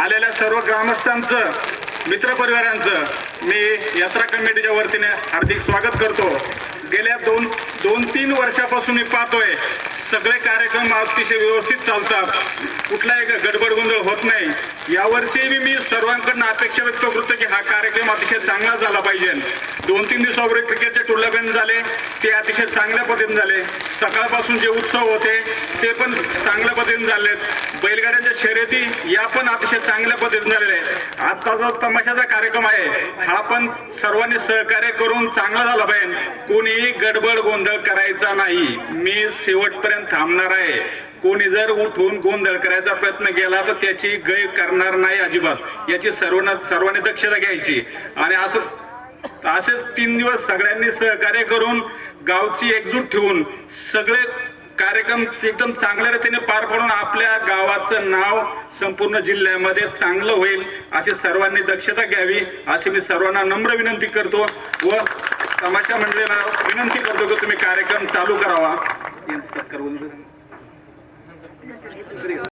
आलेल्या सर्व ग्रामस्थांचं मित्रपरिवारांचं मी यात्रा कमिटीच्या वतीने हार्दिक स्वागत करतो. गेल्या दोन दोन तीन वर्षापासून मी पाहतोय सगळे कार्यक्रम अतिशय व्यवस्थित चालतात. कुठलाही गडबड गोंधळ होत नाही. यावर्षी मी सर्वांकडनं अपेक्षा व्यक्त करतो की हा कार्यक्रम अतिशय चांगला झाला पाहिजे. दोन तीन दिवसापूर्वी क्रिकेटचे टुर्नामेंट झाले ते अतिशय चांगल्या पद्धतीने झाले. सकाळपासून जे उत्सव होते ते पण चांगल्या पद्धतीने झालेत. बैलगाड्यांच्या शर्यती या पण अतिशय चांगल्या पद्धतीने झालेल्या आहेत. आता जो तमाशाचा कार्यक्रम आहे हा पण सर्वांनी सहकार्य करून चांगला झाला पाहिजे. कोणीही गडबड गोंधळ करायचा नाही. मी शेवटपर्यंत थांबणार आहे. कोणी जर उठून गोंधळ करायचा प्रयत्न केला तर त्याची गय करणार नाही अजिबात. याची सर्वांना सर्वांनी दक्षता घ्यायची. आणि असं असेच तीन दिवस सगळ्यांनी सहकार्य करून गावची एकजूट ठेवून सगळे कार्यक्रम एकदम चांगल्या रीतीने पार पाडून आपल्या गावाचं नाव संपूर्ण जिल्ह्यामध्ये चांगलं होईल अशी सर्वांनी दक्षता घ्यावी अशी मी सर्वांना नम्र विनंती करतो व तमाशा मंडळीला विनंती करतो की तुम्ही कार्यक्रम चालू करावा.